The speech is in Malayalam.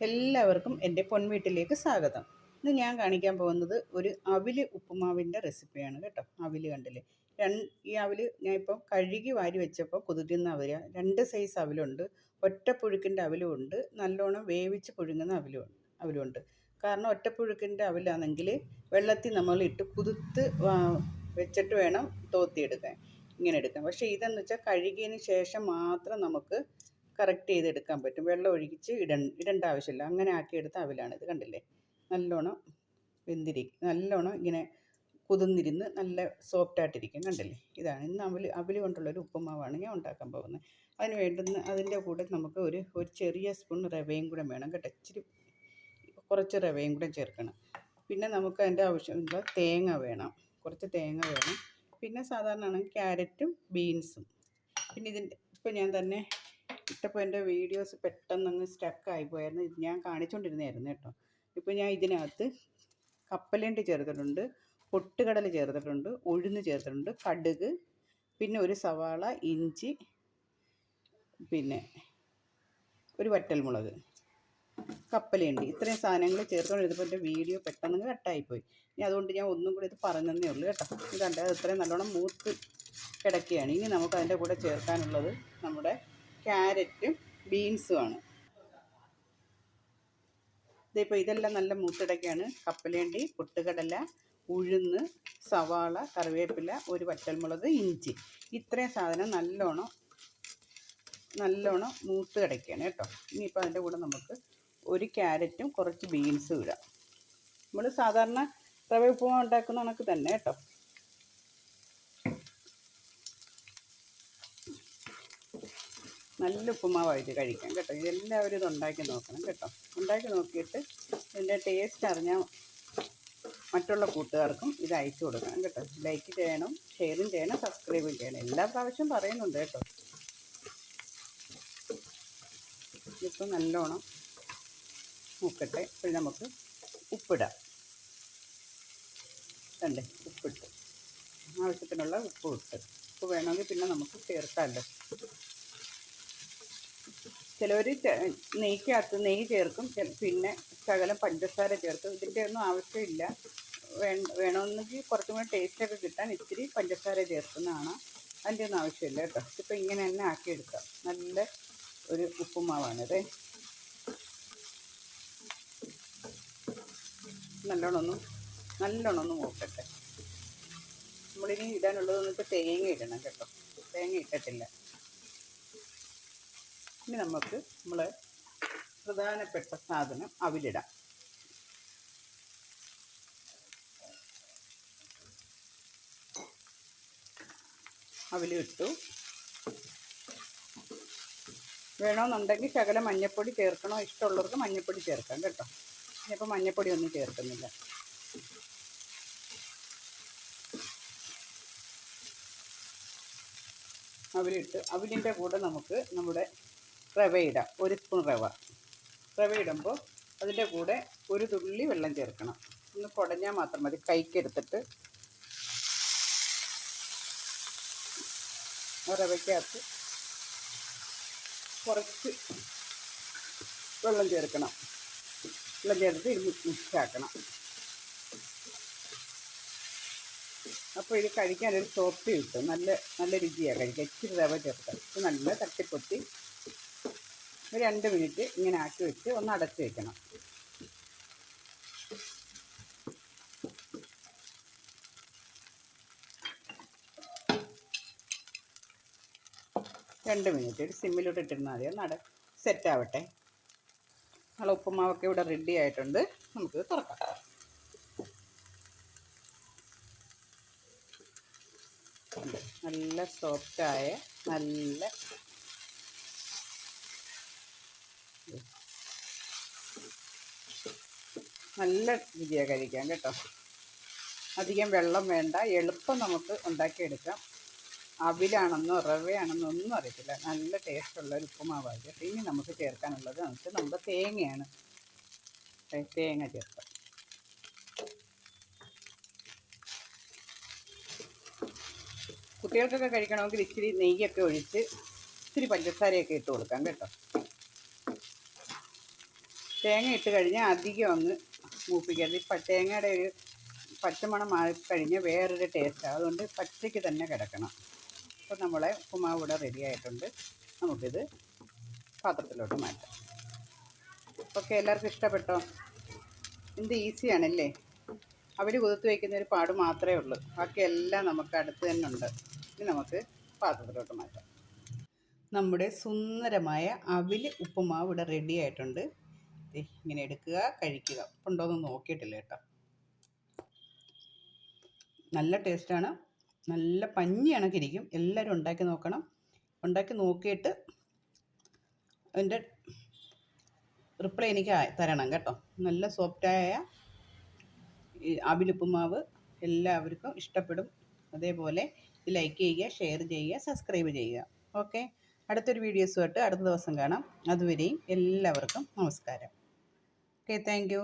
എല്ലാവർക്കും എന്റെ പൊൻവീട്ടിലേക്ക് സ്വാഗതം. ഇന്ന് ഞാൻ കാണിക്കാൻ പോകുന്നത് ഒരു അവിൽ ഉപ്പുമാവിന്റെ റെസിപ്പിയാണ് കേട്ടോ. അവിൽ കണ്ടില്ലേ? രണ്ട് ഈ അവിൽ ഞാൻ ഇപ്പോൾ കഴുകി വാരി വെച്ചപ്പോൾ കുതിരുന്ന അവില രണ്ട് സൈസ് അവിലുണ്ട് ഒറ്റപ്പുഴുക്കിന്റെ അവിലും ഉണ്ട് നല്ലോണം വേവിച്ച് പുഴുങ്ങുന്ന അവിലും അവിലുണ്ട് കാരണം ഒറ്റപ്പുഴുക്കിന്റെ അവിലാണെങ്കിൽ വെള്ളത്തിൽ നമ്മൾ ഇട്ട് കുതിർത്ത് വെച്ചിട്ട് വേണം തോത്തിയെടുക്കാൻ ഇങ്ങനെ എടുക്കാം പക്ഷേ ഇതെന്ന് വെച്ചാൽ കഴുകിയതിന് ശേഷം മാത്രം നമുക്ക് കറക്റ്റ് ചെയ്തെടുക്കാൻ പറ്റും. വെള്ളം ഒഴിച്ച് ഇട ഇടേണ്ട ആവശ്യമില്ല. അങ്ങനെ ആക്കിയെടുത്ത അവിലാണ് ഇത് കണ്ടില്ലേ? നല്ലോണം വെന്തിരിക്കും നല്ലോണം ഇങ്ങനെ കുതിർന്നിരുന്ന് നല്ല സോഫ്റ്റ് ആയിട്ടിരിക്കും കണ്ടില്ലേ? ഇതാണ്. ഇന്ന് അവൽ അവൽ കൊണ്ടുള്ളൊരു ഉപ്പുമാവാണ് ഞാൻ ഉണ്ടാക്കാൻ പോകുന്നത്. അതിന് വേണ്ടുന്ന അതിന്റെ കൂടെ നമുക്ക് ഒരു ഒരു ചെറിയ സ്പൂൺ റവയും കൂടെ വേണം കേട്ടോ. ഇച്ചിരി കുറച്ച് റവയും കൂടെ ചേർക്കണം. പിന്നെ നമുക്ക് അതിന്റെ ആവശ്യമുള്ള തേങ്ങ വേണം. കുറച്ച് തേങ്ങ വേണം. പിന്നെ സാധാരണ ക്യാരറ്റും ബീൻസും. പിന്നെ ഇതിന്റെ ഇപ്പോൾ ഞാൻ തന്നെ ഇട്ടപ്പോൾ എന്റെ വീഡിയോസ് പെട്ടെന്ന് അങ്ങ് സ്റ്റക്കായി പോയായിരുന്നു. ഇത് ഞാൻ കാണിച്ചുകൊണ്ടിരുന്നതായിരുന്നു കേട്ടോ. ഇപ്പോൾ ഞാൻ ഇതിനകത്ത് കപ്പലണ്ടി ചേർത്തിട്ടുണ്ട് പൊട്ടുകടൽ ചേർത്തിട്ടുണ്ട് ഉഴുന്ന് ചേർത്തിട്ടുണ്ട് കടുക് പിന്നെ ഒരു സവാള ഇഞ്ചി പിന്നെ ഒരു വറ്റൽമുളക് കപ്പലണ്ടി. ഇത്രയും സാധനങ്ങൾ ചേർത്തുകൊണ്ടിരുന്നപ്പോൾ എന്റെ വീഡിയോ പെട്ടെന്ന് കട്ടായിപ്പോയി. ഇനി അതുകൊണ്ട് ഞാൻ ഒന്നും കൂടി ഇത് പറഞ്ഞതന്നേ ഉള്ളൂ കേട്ടോ. ഇതണ്ട അത് ഇത്രയും നല്ലോണം മൂത്ത് കിടക്കുകയാണ്. ഇനി നമുക്ക് അതിന്റെ കൂടെ ചേർക്കാനുള്ളത് നമ്മുടെ ക്യാരറ്റും ബീൻസുമാണ്. ഇതിപ്പോൾ ഇതെല്ലാം നല്ല മൂത്തിടയ്ക്കാണ് കപ്പലേണ്ടി പൊട്ടുകടല ഉഴുന്ന് സവാള കറിവേപ്പില ഒരു വറ്റൽമുളക് ഇഞ്ചി. ഇത്രയും സാധനം നല്ലോണം നല്ലോണം മൂത്ത് കിടക്കുകയാണ് കേട്ടോ. ഇനിയിപ്പോൾ അതിന്റെ കൂടെ നമുക്ക് ഒരു ക്യാരറ്റും കുറച്ച് ബീൻസും ഇടാം. നമ്മൾ സാധാരണ റവ ഉപ്പുമാവ് ഉണ്ടാക്കുന്ന കണക്ക് തന്നെ കേട്ടോ. നല്ല ഉപ്പുമാവായിട്ട് കഴിക്കാം കേട്ടോ. ഇതെല്ലാവരും ഇത് ഉണ്ടാക്കി നോക്കണം കേട്ടോ. ഉണ്ടാക്കി നോക്കിയിട്ട് ഇതിന്റെ ടേസ്റ്റ് അറിഞ്ഞാൽ മറ്റുള്ള കൂട്ടുകാർക്കും ഇത് അയച്ചു കൊടുക്കണം കേട്ടോ. ലൈക്ക് ചെയ്യണം ഷെയറും ചെയ്യണം സബ്സ്ക്രൈബും ചെയ്യണം. എല്ലാ പ്രാവശ്യം പറയുന്നുണ്ട് കേട്ടോ. ഇതിപ്പോൾ നല്ലോണം മൂക്കട്ടെ. ഇപ്പോൾ നമുക്ക് ഉപ്പിടാം. കണ്ടേ? ഉപ്പിട്ട്. ആവശ്യത്തിനുള്ള ഉപ്പ് ഇട്ട്. ഉപ്പ് വേണമെങ്കിൽ പിന്നെ നമുക്ക് ചേർക്കാമല്ലോ. ചിലവർ നെയ്ക്കകത്ത് നെയ്യ് ചേർക്കും പിന്നെ ശകലം പഞ്ചസാര ചേർക്കും. ഇതിന്റെ ഒന്നും ആവശ്യമില്ല. വേ- വേണമെന്നെങ്കിൽ കുറച്ചും കൂടി ടേസ്റ്റൊക്കെ കിട്ടാൻ ഇത്തിരി പഞ്ചസാര ചേർക്കുന്നതാണ്. അതിന്റെ ഒന്നും ആവശ്യമില്ല കേട്ടോ. ഇപ്പം ഇങ്ങനെ തന്നെ ആക്കിയെടുക്കാം. നല്ല ഒരു ഉപ്പുമാവാണിത്. നല്ലോണം ഒന്ന് മൂക്കട്ടെ. നമ്മളിനി ഇടാനുള്ളതൊന്നും ഇപ്പോൾ തേങ്ങ ഇടണം കേട്ടോ. തേങ്ങ ഇട്ടിട്ടില്ല. ഇനി നമുക്ക് നമ്മൾ പ്രധാനപ്പെട്ട സാധനം അവിലിടാം. അവിലിട്ടു. വേണമെന്നുണ്ടെങ്കിൽ ശകലം മഞ്ഞപ്പൊടി ചേർക്കണോ? ഇഷ്ടമുള്ളവർക്ക് മഞ്ഞപ്പൊടി ചേർക്കാം കേട്ടോ. ഇനിയിപ്പോൾ മഞ്ഞപ്പൊടി ഒന്നും ചേർക്കുന്നില്ല. അവിലിട്ട് അവിലിന്റെ കൂടെ നമുക്ക് നമ്മുടെ റവ ഇടാം ഒരു സ്പൂൺ റവ. റവ ഇടുമ്പോൾ അതിന്റെ കൂടെ ഒരു തുള്ളി വെള്ളം ചേർക്കണം. ഒന്ന് കുടഞ്ഞാൽ മാത്രം മതി. കൈക്കെടുത്തിട്ട് റവയ്ക്കകത്ത് കുറച്ച് വെള്ളം ചേർക്കണം. വെള്ളം ചേർത്ത് ഇത് മിക്സ് ആക്കണം. അപ്പോൾ ഇത് കഴിക്കാൻ ഒരു സോഫ്റ്റ് കിട്ടും. നല്ല നല്ല രുചിയാണ്. കഴിക്കാൻ. ഇച്ചിരി റവ ചേർത്ത് നല്ല തട്ടിപ്പൊത്തി ഒരു രണ്ട് മിനിറ്റ് ഇങ്ങനെ ആക്കി വെച്ച് ഒന്ന് അടച്ച് വെക്കണം. രണ്ട് മിനിറ്റ് ഒരു സിമ്മിലോട്ട് ഇട്ടിരുന്നാൽ മതി. ഒന്ന് അട സെറ്റ് ആവട്ടെ. നമ്മളെ ഉപ്പുമാവൊക്കെ ഇവിടെ റെഡി ആയിട്ടുണ്ട്. നമുക്ക് തുറക്കാം. നല്ല സോഫ്റ്റായ നല്ല നല്ല രുചിയാണ് കഴിക്കാൻ കേട്ടോ. അധികം വെള്ളം വേണ്ട. എളുപ്പം നമുക്ക് ഉണ്ടാക്കിയെടുക്കാം. അവിലാണെന്നോ റവയാണെന്നോ ഒന്നും അറിയത്തില്ല. നല്ല ടേസ്റ്റുള്ള ഒരു ഉപ്പുമാവാണ് ഇനി നമുക്ക് ചേർക്കാനുള്ളത് നമുക്ക് നമ്മുടെ തേങ്ങയാണ്. തേങ്ങ ചേർക്കാം. കുട്ടികൾക്കൊക്കെ കഴിക്കണമെങ്കിൽ ഇച്ചിരി നെയ്യൊക്കെ ഒഴിച്ച് ഇച്ചിരി പഞ്ചസാരയൊക്കെ ഇട്ട് കൊടുക്കാം കേട്ടോ. തേങ്ങ ഇട്ട് കഴിഞ്ഞാൽ അധികം അങ്ങ് മൂപ്പിക്കരുത് ഈ തേങ്ങയുടെ ഒരു പച്ചമണം മാറി കഴിഞ്ഞാൽ വേറൊരു ടേസ്റ്റാണ് അതുകൊണ്ട് പച്ചയ്ക്ക് തന്നെ കിടക്കണം. അപ്പോൾ നമ്മളെ ഉപ്പുമാവ് ഇവിടെ റെഡി ആയിട്ടുണ്ട്. നമുക്കിത് പാത്രത്തിലോട്ട് മാറ്റാം. ഓക്കെ എല്ലാവർക്കും ഇഷ്ടപ്പെട്ടോ? എന്ത് ഈസിയാണല്ലേ? അവർ കുതിർത്ത് വയ്ക്കുന്ന ഒരു പാട് മാത്രമേ ഉള്ളൂ. ബാക്കിയെല്ലാം നമുക്ക് അടുത്ത് തന്നെ ഉണ്ട്. ഇനി നമുക്ക് പാത്രത്തിലോട്ട് മാറ്റാം. നമ്മുടെ സുന്ദരമായ അവിൽ ഉപ്പുമാവ് ഇവിടെ റെഡി ആയിട്ടുണ്ട്. ഇങ്ങനെ എടുക്കുക കഴിക്കുക. ഉണ്ടോയെന്ന് നോക്കിയിട്ടില്ല കേട്ടോ. നല്ല ടേസ്റ്റാണ് നല്ല പഞ്ഞി കണക്കിരിക്കും. എല്ലാവരും ഉണ്ടാക്കി നോക്കണം. ഉണ്ടാക്കി നോക്കിയിട്ട് അതിന്റെ റിപ്ലൈ എനിക്ക് തരണം കേട്ടോ. നല്ല സോഫ്റ്റായ ഈ അവിലുപ്പുമാവ് എല്ലാവർക്കും ഇഷ്ടപ്പെടും. അതേപോലെ ലൈക്ക് ചെയ്യുക ഷെയർ ചെയ്യുക സബ്സ്ക്രൈബ് ചെയ്യുക. ഓക്കെ അടുത്തൊരു വീഡിയോസുമായിട്ട് അടുത്ത ദിവസം കാണാം. അതുവരെയും എല്ലാവർക്കും നമസ്കാരം. Okay thank